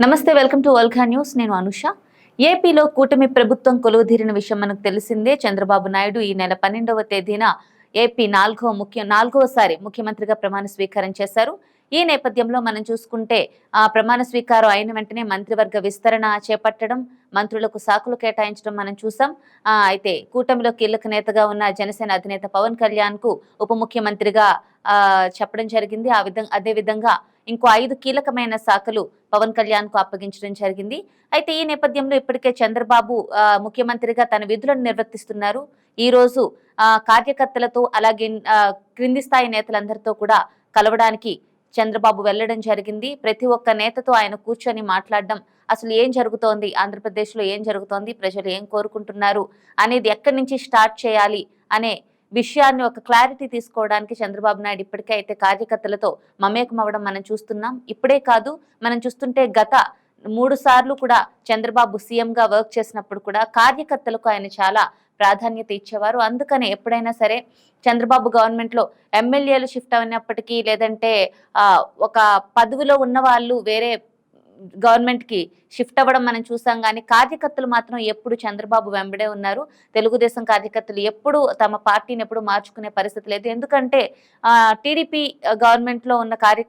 నమస్తే welcome to వల్ఖా news. నేను అనుష. ఏపీలో కూటమి ప్రభుత్వం కొలువుదీరిన విషయం మనకు తెలిసిందే. చంద్రబాబు నాయుడు ఈ నెల పన్నెండవ తేదీన ఏపీ నాలుగవ ముఖ్య నాలుగవసారి ముఖ్యమంత్రిగా ప్రమాణ స్వీకారం చేశారు. ఈ నేపథ్యంలో మనం చూసుకుంటే ఆ ప్రమాణ స్వీకారం అయిన వెంటనే మంత్రివర్గ విస్తరణ చేపట్టడం మంత్రులకు సాకులు కేటాయించడం మనం చూసాం. అయితే కూటమిలో కీలక నేతగా ఉన్న జనసేన అధినేత పవన్ కళ్యాణ్కు ఉప ముఖ్యమంత్రిగా చెప్పడం జరిగింది. ఆ విధంగా అదే విధంగా ఇంకో ఐదు కీలకమైన శాఖలు పవన్ కళ్యాణ్కు అప్పగించడం జరిగింది. అయితే ఈ నేపథ్యంలో ఇప్పటికే చంద్రబాబు ముఖ్యమంత్రిగా తన విధులను నిర్వర్తిస్తున్నారు. ఈ రోజు కార్యకర్తలతో అలాగే క్రింది స్థాయి నేతలందరితో కూడా కలవడానికి చంద్రబాబు వెళ్ళడం జరిగింది. ప్రతి ఒక్క నేతతో ఆయన కూర్చొని మాట్లాడడం అసలు ఏం జరుగుతోంది? ఆంధ్రప్రదేశ్లో ఏం జరుగుతోంది? ప్రజలు ఏం కోరుకుంటున్నారు? అనేది ఎక్కడి నుంచి స్టార్ట్ చేయాలి? అనే విషయాన్ని ఒక క్లారిటీ తీసుకోవడానికి చంద్రబాబు నాయుడు ఇప్పటికే అయితే కార్యకర్తలతో మమేకం అవ్వడం మనం చూస్తున్నాం. ఇప్పుడే కాదు మనం చూస్తుంటే గత మూడు సార్లు కూడా చంద్రబాబు సీఎంగా వర్క్ చేసినప్పుడు కూడా కార్యకర్తలకు ఆయన చాలా ప్రాధాన్యత ఇచ్చేవారు. అందుకనే ఎప్పుడైనా సరే చంద్రబాబు గవర్నమెంట్లో ఎమ్మెల్యేలు షిఫ్ట్ అయినప్పటికీ లేదంటే ఆ, ఒక పదవిలో ఉన్న వాళ్ళు వేరే గవర్నమెంట్కి షిఫ్ట్ అవ్వడం మనం చూసాం కానీ కార్యకర్తలు మాత్రం ఎప్పుడు చంద్రబాబు వెంబడే ఉన్నారు. తెలుగుదేశం కార్యకర్తలు ఎప్పుడు తమ పార్టీని ఎప్పుడు మార్చుకునే పరిస్థితి లేదు. ఎందుకంటే టీడీపీ గవర్నమెంట్లో ఉన్న కార్య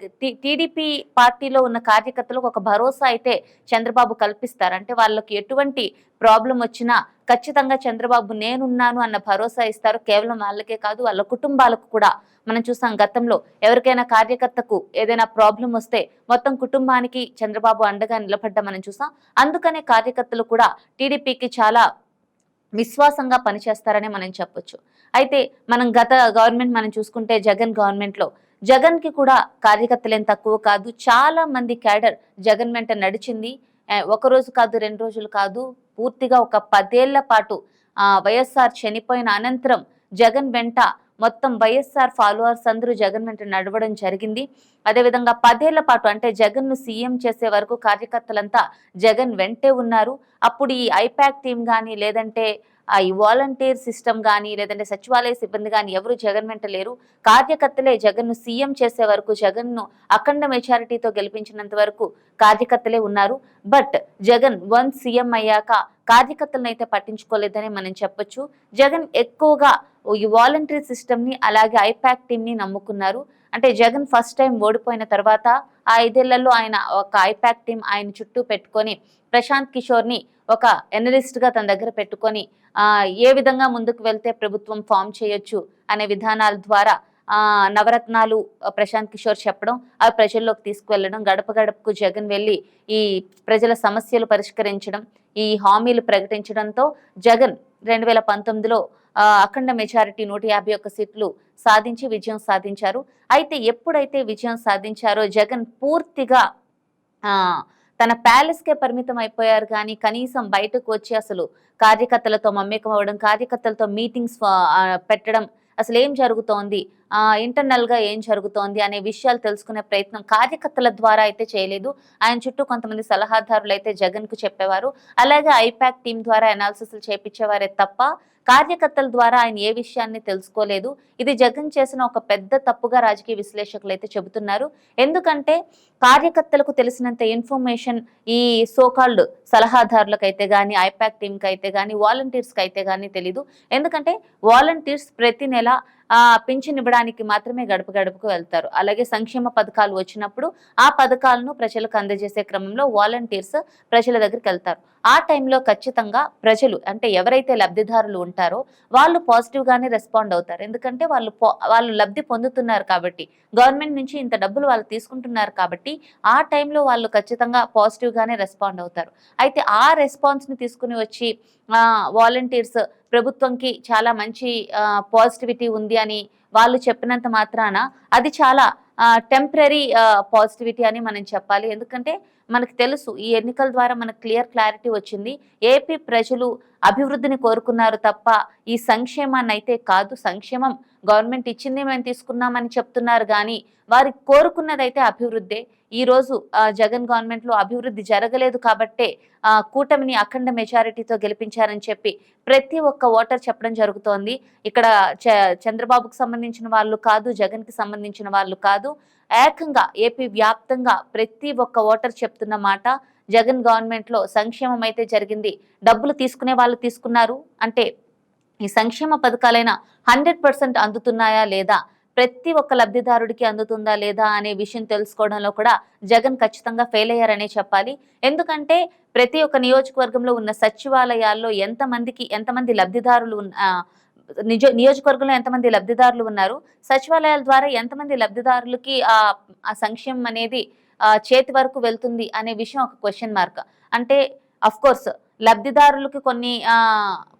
టీడీపీ పార్టీలో ఉన్న కార్యకర్తలకు ఒక భరోసా అయితే చంద్రబాబు కల్పిస్తారు. అంటే వాళ్ళకి ఎటువంటి ప్రాబ్లం వచ్చినా ఖచ్చితంగా చంద్రబాబు నేనున్నాను అన్న భరోసా ఇస్తారు. కేవలం వాళ్ళకే కాదు వాళ్ళ కుటుంబాలకు కూడా మనం చూసాం గతంలో ఎవరికైనా కార్యకర్తకు ఏదైనా ప్రాబ్లం వస్తే మొత్తం కుటుంబానికి చంద్రబాబు అండగా నిలబడ్డ మనం చూసాం అందుకనే కార్యకర్తలు కూడా టీడీపీకి చాలా విశ్వాసంగా పనిచేస్తారని మనం చెప్పొచ్చు. అయితే మనం గత గవర్నమెంట్ మనం చూసుకుంటే జగన్ గవర్నమెంట్లో జగన్కి జగన్కి కూడా కార్యకర్తలు ఏం తక్కువ కాదు. చాలా మంది క్యాడర్ జగన్ వెంట నడిచింది. ఒక రోజు కాదు రెండు రోజులు కాదు పూర్తిగా ఒక పదేళ్ళ పాటు వైఎస్ఆర్ చనిపోయిన అనంతరం జగన్ వెంట మొత్తం వైఎస్ఆర్ ఫాలోవర్స్ అందరూ జగన్ వెంట నడవడం జరిగింది. అదేవిధంగా పదేళ్ళ పాటు అంటే జగన్ను సీఎం చేసే వరకు కార్యకర్తలంతా జగన్ వెంటే ఉన్నారు. అప్పుడు ఈ ఐపాక్ టీం కానీ లేదంటే ఈ వాలంటీర్ సిస్టమ్ కానీ లేదంటే సచివాలయ సిబ్బంది కానీ ఎవరు జగన్ వెంట లేరు. కార్యకర్తలే జగన్ సీఎం చేసే వరకు జగన్ను అఖండ మెజారిటీతో గెలిపించినంత వరకు కార్యకర్తలే ఉన్నారు. బట్ జగన్ వన్ సీఎం అయ్యాక కార్యకర్తలను అయితే పట్టించుకోలేదని మనం చెప్పొచ్చు. జగన్ ఎక్కువగా ఈ వాలంటరీ సిస్టమ్ని అలాగే ఐపాక్ టీమ్ని నమ్ముకున్నారు. అంటే జగన్ ఫస్ట్ టైం ఓడిపోయిన తర్వాత ఆ ఐదేళ్ళలో ఆయన ఒక ఐపాక్ టీం ఆయన చుట్టూ పెట్టుకొని ప్రశాంత్ కిషోర్ని ఒక ఎనలిస్ట్గా తన దగ్గర పెట్టుకొని ఏ విధంగా ముందుకు వెళ్తే ప్రభుత్వం ఫామ్ చేయొచ్చు అనే విధానాల ద్వారా నవరత్నాలు ప్రశాంత్ కిషోర్ చెప్పడం అవి ప్రజల్లోకి తీసుకువెళ్ళడం గడప గడపకు జగన్ వెళ్ళి ఈ ప్రజల సమస్యలు పరిష్కరించడం ఈ హామీలు ప్రకటించడంతో జగన్ రెండు వేల పంతొమ్మిదిలో అఖండ మెజారిటీ నూట యాభై ఒక్క సీట్లు సాధించి విజయం సాధించారు. అయితే ఎప్పుడైతే విజయం సాధించారో జగన్ పూర్తిగా తన ప్యాలెస్కే పరిమితం అయిపోయారు. కానీ కనీసం బయటకు వచ్చి అసలు కార్యకర్తలతో మమ్మకం అవ్వడం కార్యకర్తలతో మీటింగ్స్ పెట్టడం అసలు ఏం జరుగుతోంది? ఇంటర్నల్గా ఏం జరుగుతోంది అనే విషయాలు తెలుసుకునే ప్రయత్నం కార్యకర్తల ద్వారా అయితే చేయలేదు. ఆయన చుట్టూ కొంతమంది సలహాదారులు అయితే జగన్కు చెప్పేవారు. అలాగే ఐపాక్ టీం ద్వారా అనాలిసిస్లు చేపించేవారే తప్ప కార్యకర్తల ద్వారా ఆయన ఏ విషయాన్ని తెలుసుకోలేదు. ఇది జగన్ చేసిన ఒక పెద్ద తప్పుగా రాజకీయ విశ్లేషకులు అయితే చెబుతున్నారు. ఎందుకంటే కార్యకర్తలకు తెలిసినంత ఇన్ఫర్మేషన్ ఈ సోకాల్డ్ సలహాదారులకు అయితే కానీ ఐపాక్ టీంకి అయితే కానీ వాలంటీర్స్కి అయితే కానీ తెలీదు. ఎందుకంటే వాలంటీర్స్ ప్రతి నెల పింఛన్ ఇవ్వడానికి మాత్రమే గడప గడపకు వెళ్తారు. అలాగే సంక్షేమ పథకాలు వచ్చినప్పుడు ఆ పథకాలను ప్రజలకు అందజేసే క్రమంలో వాలంటీర్స్ ప్రజల దగ్గరికి వెళ్తారు. ఆ టైంలో ఖచ్చితంగా ప్రజలు అంటే ఎవరైతే లబ్ధిదారులు ఉంటారో వాళ్ళు పాజిటివ్ గానే రెస్పాండ్ అవుతారు. ఎందుకంటే వాళ్ళు వాళ్ళు లబ్ధి పొందుతున్నారు కాబట్టి గవర్నమెంట్ నుంచి ఇంత డబ్బులు వాళ్ళు తీసుకుంటున్నారు కాబట్టి ఆ టైంలో వాళ్ళు ఖచ్చితంగా పాజిటివ్ గానే రెస్పాండ్ అవుతారు. అయితే ఆ రెస్పాన్స్ని తీసుకుని వచ్చి వాలంటీర్స్ ప్రభుత్వంకి చాలా మంచి పాజిటివిటీ ఉంది అని వాళ్ళు చెప్పినంత మాత్రాన అది చాలా టెంపరీ పాజిటివిటీ అని మనం చెప్పాలి. ఎందుకంటే మనకు తెలుసు ఈ ఎన్నికల ద్వారా మనకు క్లియర్ క్లారిటీ వచ్చింది. ఏపీ ప్రజలు అభివృద్ధిని కోరుకున్నారు తప్ప ఈ సంక్షేమాన్ని అయితే కాదు. సంక్షేమం గవర్నమెంట్ ఇచ్చింది మేము తీసుకున్నామని చెప్తున్నారు కానీ వారి కోరుకున్నదైతే అభివృద్ధే. ఈ రోజు జగన్ గవర్నమెంట్లో అభివృద్ధి జరగలేదు కాబట్టే ఆ, కూటమిని అఖండ మెజారిటీతో గెలిపించారని చెప్పి ప్రతి ఒక్క ఓటర్ చెప్పడం జరుగుతోంది. ఇక్కడ చ- చంద్రబాబుకు సంబంధించిన వాళ్ళు కాదు జగన్కి సంబంధించిన వాళ్ళు కాదు. ఏకంగా ఏపీ వ్యాప్తంగా ప్రతి ఒక్క ఓటర్ చెప్తున్న మాట జగన్ గవర్నమెంట్లో సంక్షేమం అయితే జరిగింది డబ్బులు తీసుకునే వాళ్ళు తీసుకున్నారు. అంటే ఈ సంక్షేమ పథకాలైనా హండ్రెడ్ పర్సెంట్ అందుతున్నాయా లేదా? ప్రతి ఒక్క లబ్ధిదారుడికి అందుతుందా లేదా అనే విషయం తెలుసుకోవడంలో కూడా జగన్ ఖచ్చితంగా ఫెయిల్ అయ్యారనే చెప్పాలి. ఎందుకంటే ప్రతి ఒక్క నియోజకవర్గంలో ఉన్న సచివాలయాల్లో ఎంతమందికి ఎంతమంది లబ్ధిదారులు నిజ నియోజకవర్గంలో ఎంతమంది లబ్ధిదారులు ఉన్నారు సచివాలయాల ద్వారా ఎంతమంది లబ్ధిదారులకి ఆ సంక్షేమం అనేది చేతి వరకు వెళ్తుంది అనే విషయం ఒక క్వశ్చన్ మార్క్ అంటే అఫ్ కోర్స్ లబ్ధిదారులకు కొన్ని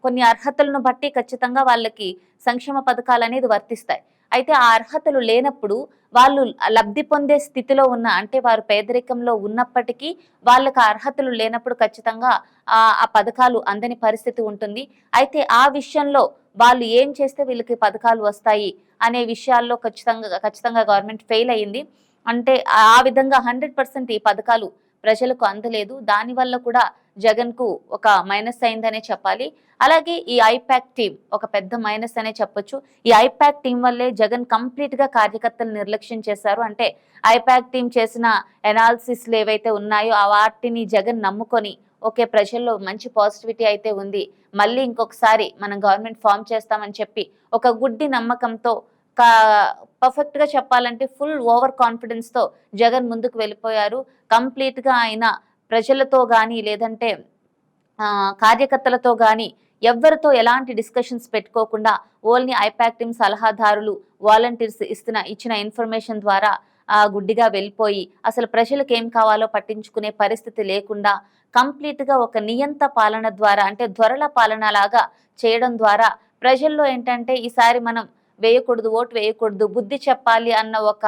కొన్ని అర్హతలను బట్టి ఖచ్చితంగా వాళ్ళకి సంక్షేమ పథకాలు అనేది వర్తిస్తాయి. అయితే ఆ అర్హతలు లేనప్పుడు వాళ్ళు లబ్ధి పొందే స్థితిలో ఉన్న అంటే వారు పేదరికంలో ఉన్నప్పటికీ వాళ్ళకి అర్హతలు లేనప్పుడు ఖచ్చితంగా ఆ ఆ పథకాలు అందని పరిస్థితి ఉంటుంది. అయితే ఆ విషయంలో వాళ్ళు ఏం చేస్తే వీళ్ళకి పథకాలు వస్తాయి అనే విషయాల్లో ఖచ్చితంగా ఖచ్చితంగా గవర్నమెంట్ ఫెయిల్ అయ్యింది. అంటే ఆ విధంగా హండ్రెడ్ ఈ పథకాలు ప్రజలకు అందలేదు. దానివల్ల కూడా జగన్కు ఒక మైనస్ అయిందనే చెప్పాలి. అలాగే ఈ ఐపాక్ టీం ఒక పెద్ద మైనస్ అనే చెప్పొచ్చు. ఈ ఐపాక్ టీం వల్లే జగన్ కంప్లీట్గా కార్యకర్తలు నిర్లక్ష్యం చేశారు. అంటే ఐపాక్ టీం చేసిన ఎనాలిసిస్లు ఏవైతే ఉన్నాయో ఆ వాటిని జగన్ నమ్ముకొని ఓకే ప్రజల్లో మంచి పాజిటివిటీ అయితే ఉంది. మళ్ళీ ఇంకొకసారి మనం గవర్నమెంట్ ఫామ్ చేస్తామని చెప్పి ఒక గుడ్డి నమ్మకంతో పర్ఫెక్ట్గా చెప్పాలంటే ఫుల్ ఓవర్ కాన్ఫిడెన్స్తో జగన్ ముందుకు వెళ్ళిపోయారు. కంప్లీట్గా ఆయన ప్రజలతో గాని లేదంటే ఆ, కార్యకర్తలతో గాని ఎవరితో ఎలాంటి డిస్కషన్స్ పెట్టుకోకుండా ఓన్లీ ఐపాక్ టీమ్ సలహాదారులు వాలంటీర్స్ ఇస్తున్న ఇచ్చిన ఇన్ఫర్మేషన్ ద్వారా ఆ గుడ్డిగా వెళ్ళిపోయి అసలు ప్రజలకు ఏం కావాలో పట్టించుకునే పరిస్థితి లేకుండా కంప్లీట్గా ఒక నియంత పాలన ద్వారా అంటే ధ్వరల పాలన లాగా చేయడం ద్వారా ప్రజల్లో ఏంటంటే ఈసారి మనం వేయకూడదు ఓటు వేయకూడదు బుద్ధి చెప్పాలి అన్న ఒక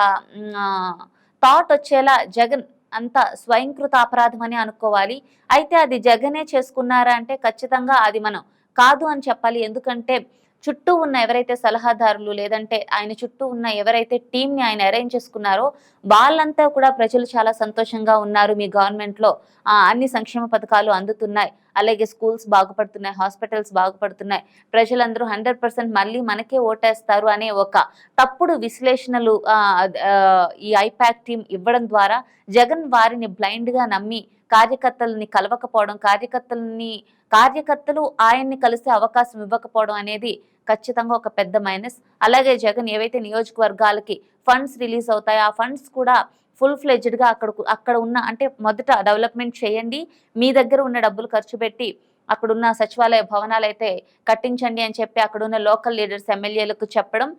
థాట్ వచ్చేలా జగన్ అంత స్వయంకృత అపరాధం అని అనుకోవాలి. అయితే అది జగనే చేసుకున్నారా అంటే ఖచ్చితంగా అది మనం కాదు అని చెప్పాలి. ఎందుకంటే చుట్టూ ఉన్న ఎవరైతే సలహాదారులు లేదంటే ఆయన చుట్టూ ఉన్న ఎవరైతే టీంని ఆయన అరేంజ్ చేసుకున్నారో వాళ్ళంతా కూడా ప్రజలు చాలా సంతోషంగా ఉన్నారు మీ గవర్నమెంట్లో. ఆ, అన్ని సంక్షేమ పథకాలు అందుతున్నాయి. అలాగే స్కూల్స్ బాగుపడుతున్నాయి హాస్పిటల్స్ బాగుపడుతున్నాయి. ప్రజలందరూ హండ్రెడ్ పర్సెంట్ మళ్ళీ మనకే ఓటేస్తారు అనే ఒక తప్పుడు విశ్లేషణలు ఈ ఐపాక్ టీం ఇవ్వడం ద్వారా జగన్ వారిని బ్లైండ్గా నమ్మి కార్యకర్తలని కలవకపోవడం కార్యకర్తలని కార్యకర్తలు ఆయన్ని కలిసే అవకాశం ఇవ్వకపోవడం అనేది ఖచ్చితంగా ఒక పెద్ద మైనస్. అలాగే జగన్ ఏవైతే నియోజకవర్గాలకి ఫండ్స్ రిలీజ్ అవుతాయో ఆ ఫండ్స్ కూడా ఫుల్ ఫ్లెజ్డ్గా అక్కడ అక్కడ ఉన్న అంటే మొదట డెవలప్మెంట్ చేయండి మీ దగ్గర ఉన్న డబ్బులు ఖర్చు పెట్టి అక్కడున్న సచివాలయ భవనాలు అయితే కట్టించండి అని చెప్పి అక్కడున్న లోకల్ లీడర్స్ ఎమ్మెల్యేలకు చెప్పడం.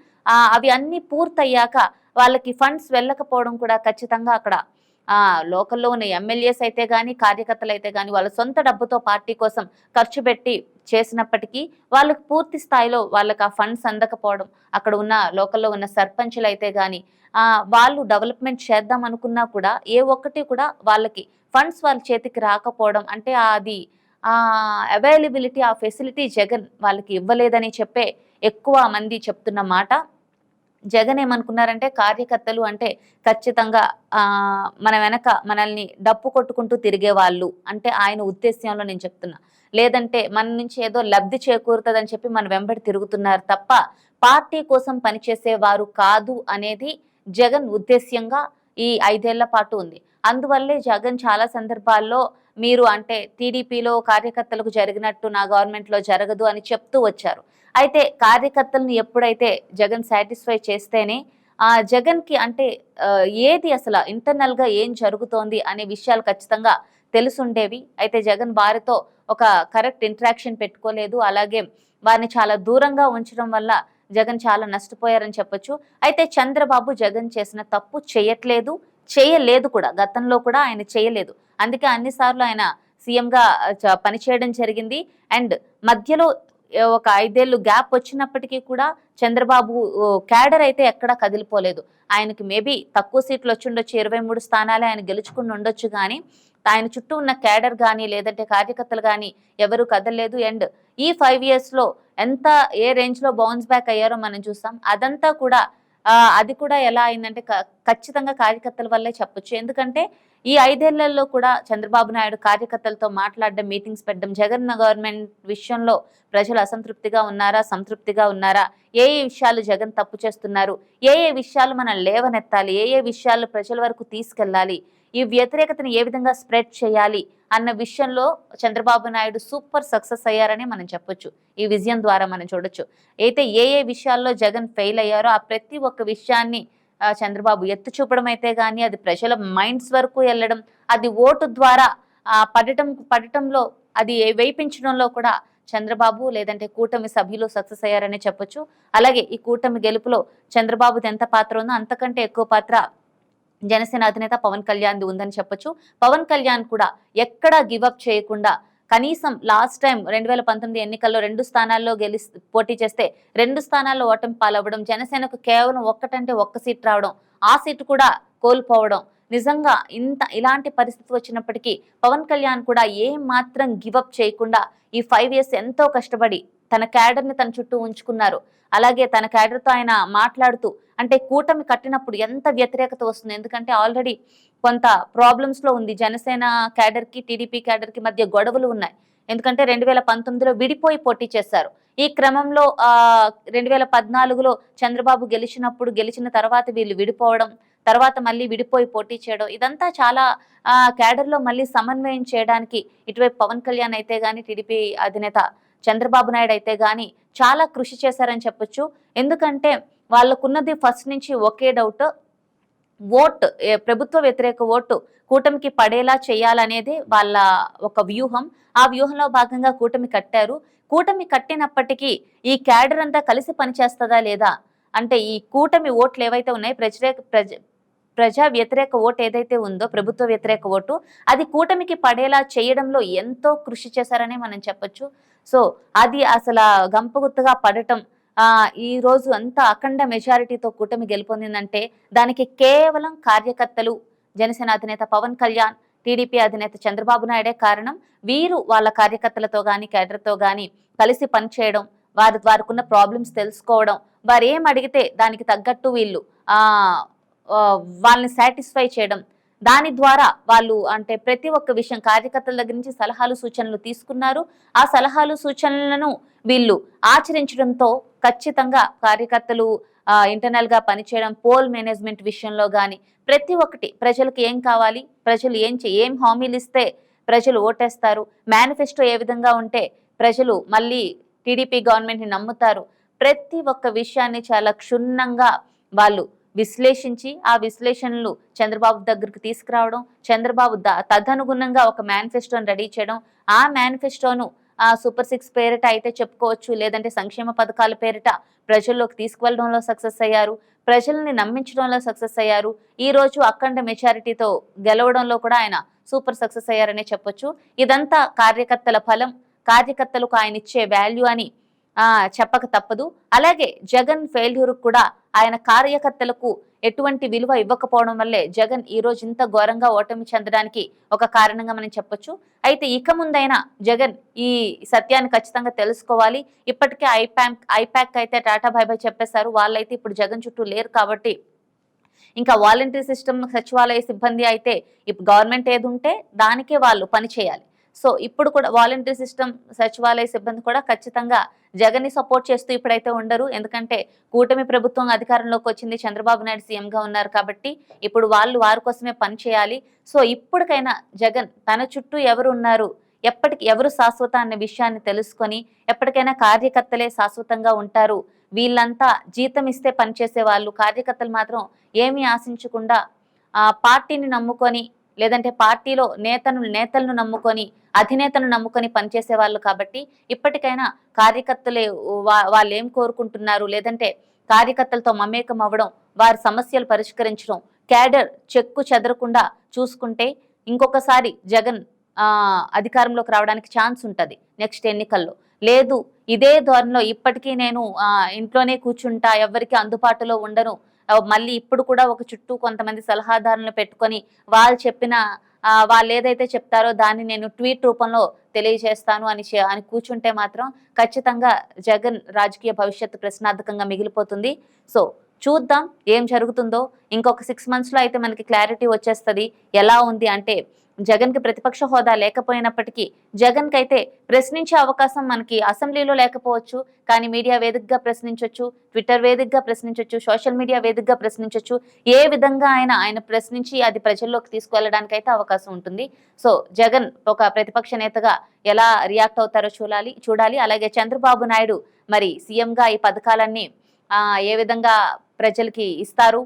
అవి అన్నీ పూర్తయ్యాక వాళ్ళకి ఫండ్స్ వెళ్ళకపోవడం కూడా ఖచ్చితంగా అక్కడ లోకల్లో ఉన్న ఎమ్మెల్యేస్ అయితే కానీ కార్యకర్తలు అయితే కానీ వాళ్ళ సొంత డబ్బుతో పార్టీ కోసం ఖర్చు పెట్టి చేసినప్పటికీ వాళ్ళకు పూర్తి స్థాయిలో వాళ్ళకి ఆ ఫండ్స్ అందకపోవడం అక్కడ ఉన్న లోకల్లో ఉన్న సర్పంచులు అయితే కానీ ఆ వాళ్ళు డెవలప్మెంట్ చేద్దాం అనుకున్నా కూడా ఏ ఒక్కటి కూడా వాళ్ళకి ఫండ్స్ వాళ్ళ చేతికి రాకపోవడం అంటే అది ఆ అవైలబిలిటీ ఆ ఫెసిలిటీ జగన్ వాళ్ళకి ఇవ్వలేదని చెప్పే ఎక్కువ మంది చెప్తున్న మాట. జగన్ ఏమనుకున్నారంటే కార్యకర్తలు అంటే ఖచ్చితంగా మన వెనక మనల్ని డప్పు కొట్టుకుంటూ తిరిగే వాళ్ళు అంటే ఆయన ఉద్దేశ్యంలో నేను చెప్తున్నా. లేదంటే మన నుంచి ఏదో లబ్ధి చేకూరుతుందని చెప్పి మన వెంబడి తిరుగుతున్నారు తప్ప పార్టీ కోసం పనిచేసే వారు కాదు అనేది జగన్ ఉద్దేశ్యంగా ఈ ఐదేళ్ళ పాటు ఉంది. అందువల్లే జగన్ చాలా సందర్భాల్లో మీరు అంటే టీడీపీలో కార్యకర్తలకు జరిగినట్టు నా గవర్నమెంట్లో జరగదు అని చెప్తూ వచ్చారు. అయితే కార్యకర్తలను ఎప్పుడైతే జగన్ సాటిస్ఫై చేస్తేనే ఆ జగన్కి అంటే ఏది అసలు ఇంటర్నల్గా ఏం జరుగుతోంది అనే విషయాలు ఖచ్చితంగా తెలుసుండేవి. అయితే జగన్ వారితో ఒక కరెక్ట్ ఇంటరాక్షన్ పెట్టుకోలేదు. అలాగే వారిని చాలా దూరంగా ఉంచడం వల్ల జగన్ చాలా నష్టపోయారని చెప్పొచ్చు. అయితే చంద్రబాబు జగన్ చేసిన తప్పు చేయట్లేదు. చేయలేదు కూడా. గతంలో కూడా ఆయన చేయలేదు. అందుకే అన్నిసార్లు ఆయన సీఎంగా పనిచేయడం జరిగింది. అండ్ మధ్యలో ఒక ఐదేళ్ళు గ్యాప్ వచ్చినప్పటికీ కూడా చంద్రబాబు క్యాడర్ అయితే ఎక్కడా కదిలిపోలేదు. ఆయనకి మేబీ తక్కువ సీట్లు వచ్చి ఉండొచ్చు ఇరవై మూడు స్థానాలే ఆయన గెలుచుకుని ఉండొచ్చు కానీ ఆయన చుట్టూ ఉన్న క్యాడర్ కానీ లేదంటే కార్యకర్తలు కానీ ఎవరు కదలలేదు. అండ్ ఈ ఫైవ్ ఇయర్స్లో ఎంత ఏ రేంజ్లో బౌన్స్ బ్యాక్ అయ్యారో మనం చూస్తాం. అదంతా కూడా అది కూడా ఎలా అయిందంటే క- ఖచ్చితంగా కార్యకర్తల వల్లే చెప్పొచ్చు. ఎందుకంటే ఈ ఐదేళ్ళలో కూడా చంద్రబాబు నాయుడు కార్యకర్తలతో మాట్లాడడం మీటింగ్స్ పెట్టడం జగన్ గవర్నమెంట్ విషయంలో ప్రజలు అసంతృప్తిగా ఉన్నారా సంతృప్తిగా ఉన్నారా? ఏ ఏ విషయాలు జగన్ తప్పు చేస్తున్నారు? ఏ ఏ విషయాలు మనం లేవనెత్తాలి? ఏ ఏ విషయాలు ప్రజల వరకు తీసుకెళ్ళాలి? ఈ వ్యతిరేకతను ఏ విధంగా స్ప్రెడ్ చేయాలి? అన్న విషయంలో చంద్రబాబు నాయుడు సూపర్ సక్సెస్ అయ్యారని మనం చెప్పొచ్చు. ఈ విజయం ద్వారా మనం చూడొచ్చు. అయితే ఏ ఏ విషయాల్లో జగన్ ఫెయిల్ అయ్యారో ఆ ప్రతి ఒక్క విషయాన్ని చంద్రబాబు ఎత్తు చూపడం అయితే కానీ అది ప్రజల మైండ్స్ వరకు వెళ్ళడం అది ఓటు ద్వారా పడటం పడటంలో అది వేయించడంలో కూడా చంద్రబాబు లేదంటే కూటమి సభ్యులు సక్సెస్ అయ్యారనే చెప్పొచ్చు. అలాగే ఈ కూటమి గెలుపులో చంద్రబాబుది ఎంత పాత్ర ఉందో అంతకంటే ఎక్కువ పాత్ర జనసేన అధినేత పవన్ కళ్యాణ్ది ఉందని చెప్పొచ్చు. పవన్ కళ్యాణ్ కూడా ఎక్కడా గివప్ చేయకుండా కనీసం లాస్ట్ టైం రెండు వేల పంతొమ్మిది ఎన్నికల్లో రెండు స్థానాల్లో గెలి పోటీ చేస్తే రెండు స్థానాల్లో ఓటమి పాలవ్వడం జనసేనకు కేవలం ఒక్కటంటే ఒక్క సీట్ రావడం ఆ సీటు కూడా కోల్పోవడం. నిజంగా ఇంత ఇలాంటి పరిస్థితి వచ్చినప్పటికీ పవన్ కళ్యాణ్ కూడా ఏ మాత్రం గివప్ చేయకుండా ఈ ఫైవ్ ఇయర్స్ ఎంతో కష్టపడి తన క్యాడర్ని తన చుట్టూ ఉంచుకున్నారు. అలాగే తన క్యాడర్తో ఆయన మాట్లాడుతూ అంటే కూటమి కట్టినప్పుడు ఎంత వ్యతిరేకత వస్తుంది? ఎందుకంటే ఆల్రెడీ కొంత ప్రాబ్లమ్స్లో ఉంది. జనసేన క్యాడర్కి టీడీపీ క్యాడర్కి మధ్య గొడవలు ఉన్నాయి. ఎందుకంటే రెండు వేల పంతొమ్మిదిలో విడిపోయి పోటీ చేశారు. ఈ క్రమంలో ఆ రెండు వేల పద్నాలుగులో చంద్రబాబు గెలిచినప్పుడు గెలిచిన తర్వాత వీళ్ళు విడిపోవడం తర్వాత మళ్ళీ విడిపోయి పోటీ చేయడం ఇదంతా చాలా ఆ మళ్ళీ సమన్వయం చేయడానికి ఇటువైపు పవన్ కళ్యాణ్ అయితే కానీ టీడీపీ అధినేత చంద్రబాబు నాయుడు అయితే గాని చాలా కృషి చేశారని చెప్పొచ్చు. ఎందుకంటే వాళ్ళకున్నది ఫస్ట్ నుంచి ఒకే డౌట్ ఓట్ ప్రభుత్వ వ్యతిరేక ఓటు కూటమికి పడేలా చేయాలనేది వాళ్ళ ఒక వ్యూహం. ఆ వ్యూహంలో భాగంగా కూటమి కట్టారు. కూటమి కట్టినప్పటికీ ఈ క్యాడర్ అంతా కలిసి పనిచేస్తుందా లేదా? అంటే ఈ కూటమి ఓట్లు ఏవైతే ఉన్నాయో ప్రజా ప్రజ ప్రజా వ్యతిరేక ఓటు ఏదైతే ఉందో ప్రభుత్వ వ్యతిరేక ఓటు అది కూటమికి పడేలా చేయడంలో ఎంతో కృషి చేశారని మనం చెప్పొచ్చు. సో అది అసలు గంపగుత్తగా పడటం ఈ రోజు అంతా అఖండ మెజారిటీతో కూటమి గెలుపొందిందంటే దానికి కేవలం కార్యకర్తలు జనసేన అధినేత పవన్ కళ్యాణ్ టీడీపీ అధినేత చంద్రబాబు నాయుడే కారణం వీరు వాళ్ళ కార్యకర్తలతో కానీ కేడర్తో కానీ కలిసి పనిచేయడం వారి వారికి ఉన్న ప్రాబ్లమ్స్ తెలుసుకోవడం వారు ఏం అడిగితే దానికి తగ్గట్టు వీళ్ళు ఆ, వాళ్ళని సాటిస్ఫై చేయడం. దాని ద్వారా వాళ్ళు అంటే ప్రతి ఒక్క విషయం కార్యకర్తల దగ్గర నుంచి సలహాలు సూచనలు తీసుకున్నారు. ఆ సలహాలు సూచనలను వీళ్ళు ఆచరించడంతో ఖచ్చితంగా కార్యకర్తలు ఇంటర్నల్గా పనిచేయడం పోల్ మేనేజ్మెంట్ విషయంలో కానీ ప్రతి ఒక్కటి ప్రజలకు ఏం కావాలి ప్రజలు ఏం చే- ఏం హామీలు ఇస్తే ప్రజలు ఓటేస్తారు. మేనిఫెస్టో ఏ విధంగా ఉంటే ప్రజలు మళ్ళీ టీడీపీ గవర్నమెంట్ని నమ్ముతారు. ప్రతి ఒక్క విషయాన్ని చాలా క్షుణ్ణంగా వాళ్ళు విశ్లేషించి ఆ విశ్లేషణలు చంద్రబాబు దగ్గరికి తీసుకురావడం చంద్రబాబు తదనుగుణంగా ఒక మేనిఫెస్టోను రెడీ చేయడం ఆ మేనిఫెస్టోను ఆ సూపర్ సిక్స్ పేరిట అయితే చెప్పుకోవచ్చు లేదంటే సంక్షేమ పథకాల పేరిట ప్రజల్లోకి తీసుకువెళ్ళడంలో సక్సెస్ అయ్యారు ప్రజల్ని నమ్మించడంలో సక్సెస్ అయ్యారు ఈ రోజు అఖండ మెజారిటీతో గెలవడంలో కూడా ఆయన సూపర్ సక్సెస్ అయ్యారనే చెప్పొచ్చు. ఇదంతా కార్యకర్తల ఫలం కార్యకర్తలకు ఆయన ఇచ్చే వాల్యూ అని చెప్పక తప్పదు. అలాగే జగన్ ఫెయిల్యూర్ కూడా ఆయన కార్యకర్తలకు ఎటువంటి విలువ ఇవ్వకపోవడం వల్లే జగన్ ఈ రోజు ఇంత ఘోరంగా ఓటమి చెందడానికి ఒక కారణంగా మనం చెప్పొచ్చు. అయితే ఇక ముందైనా జగన్ ఈ సత్యాన్ని ఖచ్చితంగా తెలుసుకోవాలి. ఇప్పటికే ఐపాక్ ఐపాక్ అయితే టాటా బై బై చెప్పేశారు. వాళ్ళైతే ఇప్పుడు జగన్ చుట్టూ లేరు కాబట్టి ఇంకా వాలంటరీ సిస్టమ్ సచివాలయ సిబ్బంది అయితే ఇప్పుడు గవర్నమెంట్ ఏది ఉంటే దానికే వాళ్ళు పని చేయాలి. సో ఇప్పుడు కూడా వాలంటరీ సిస్టమ్ సచివాలయ సిబ్బంది కూడా ఖచ్చితంగా జగన్ని సపోర్ట్ చేస్తూ ఇప్పుడైతే ఉండరు. ఎందుకంటే కూటమి ప్రభుత్వం అధికారంలోకి వచ్చింది. చంద్రబాబు నాయుడు సీఎంగా ఉన్నారు కాబట్టి ఇప్పుడు వాళ్ళు వారి కోసమే పని చేయాలి. సో ఇప్పటికైనా జగన్ తన చుట్టూ ఎవరు ఉన్నారు? ఎప్పటికి ఎవరు శాశ్వత అనే విషయాన్ని తెలుసుకొని ఎప్పటికైనా కార్యకర్తలే శాశ్వతంగా ఉంటారు. వీళ్ళంతా జీతం ఇస్తే పనిచేసే వాళ్ళు కార్యకర్తలు మాత్రం ఏమీ ఆశించకుండా ఆ పార్టీని నమ్ముకొని లేదంటే పార్టీలో నేతను నేతలను నమ్ముకొని అధినేతను నమ్ముకొని పనిచేసే వాళ్ళు కాబట్టి ఇప్పటికైనా కార్యకర్తలే వా- వాళ్ళు ఏం కోరుకుంటున్నారు? లేదంటే కార్యకర్తలతో మమేకం అవ్వడం వారి సమస్యలు పరిష్కరించడం క్యాడర్ చెక్కు చెదరకుండా చూసుకుంటే ఇంకొకసారి జగన్ అధికారంలోకి రావడానికి ఛాన్స్ ఉంటుంది నెక్స్ట్ ఎన్నికల్లో. లేదు ఇదే ధోరణిలో ఇప్పటికీ నేను ఇంట్లోనే కూర్చుంటా ఎవరికి అందుబాటులో ఉండను మళ్ళీ ఇప్పుడు కూడా ఒక చుట్టూ కొంతమంది సలహాదారులను పెట్టుకొని వాళ్ళు చెప్పిన వాళ్ళు ఏదైతే చెప్తారో దాన్ని నేను ట్వీట్ రూపంలో తెలియజేస్తాను అని అని కూర్చుంటే మాత్రం ఖచ్చితంగా జగన్ రాజకీయ భవిష్యత్తు ప్రశ్నార్థకంగా మిగిలిపోతుంది. సో చూద్దాం ఏం జరుగుతుందో. ఇంకొక సిక్స్ మంత్స్లో అయితే మనకి క్లారిటీ వచ్చేస్తుంది. ఎలా ఉంది అంటే జగన్కి ప్రతిపక్ష హోదా లేకపోయినప్పటికీ జగన్కి అయితే ప్రశ్నించే అవకాశం మనకి అసెంబ్లీలో లేకపోవచ్చు కానీ మీడియా వేదికగా ప్రశ్నించవచ్చు ట్విట్టర్ వేదికగా ప్రశ్నించవచ్చు సోషల్ మీడియా వేదికగా ప్రశ్నించవచ్చు ఏ విధంగా ఆయన ఆయన ప్రశ్నించి అది ప్రజల్లోకి తీసుకువెళ్ళడానికి అయితే అవకాశం ఉంటుంది. సో జగన్ ఒక ప్రతిపక్ష నేతగా ఎలా రియాక్ట్ అవుతారో చూడాలి చూడాలి. అలాగే చంద్రబాబు నాయుడు మరి సీఎంగా ఈ పథకాలన్నీ ఏ విధంగా ప్రజలకి ఇస్తారు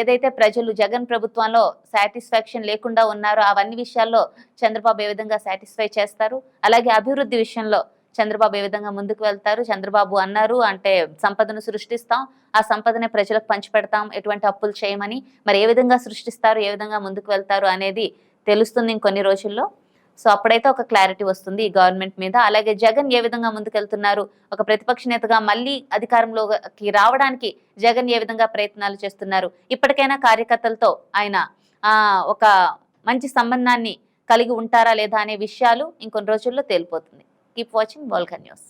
ఏదైతే ప్రజలు జగన్ ప్రభుత్వంలో సాటిస్ఫాక్షన్ లేకుండా ఉన్నారో అవన్నీ విషయాల్లో చంద్రబాబు ఏ విధంగా సాటిస్ఫై చేస్తారు? అలాగే అభివృద్ధి విషయంలో చంద్రబాబు ఏ విధంగా ముందుకు వెళ్తారు? చంద్రబాబు అన్నారు అంటే సంపదను సృష్టిస్తాం ఆ సంపదనే ప్రజలకు పంచిపెడతాం ఎటువంటి అప్పులు చేయమని. మరి ఏ విధంగా సృష్టిస్తారు? ఏ విధంగా ముందుకు వెళ్తారు? అనేది తెలుస్తుంది ఇంకొన్ని రోజుల్లో. సో అప్పుడైతే ఒక క్లారిటీ వస్తుంది ఈ గవర్నమెంట్ మీద. అలాగే జగన్ ఏ విధంగా ముందుకెళ్తున్నారు? ఒక ప్రతిపక్ష నేతగా మళ్ళీ అధికారంలోకి రావడానికి జగన్ ఏ విధంగా ప్రయత్నాలు చేస్తున్నారు? ఇప్పటికైనా కార్యకర్తలతో ఆయన ఒక మంచి సంబంధాన్ని కలిగి ఉంటారా లేదా అనే విషయాలు ఇంకొన్ని రోజుల్లో తేలిపోతుంది. Keep watching Volker news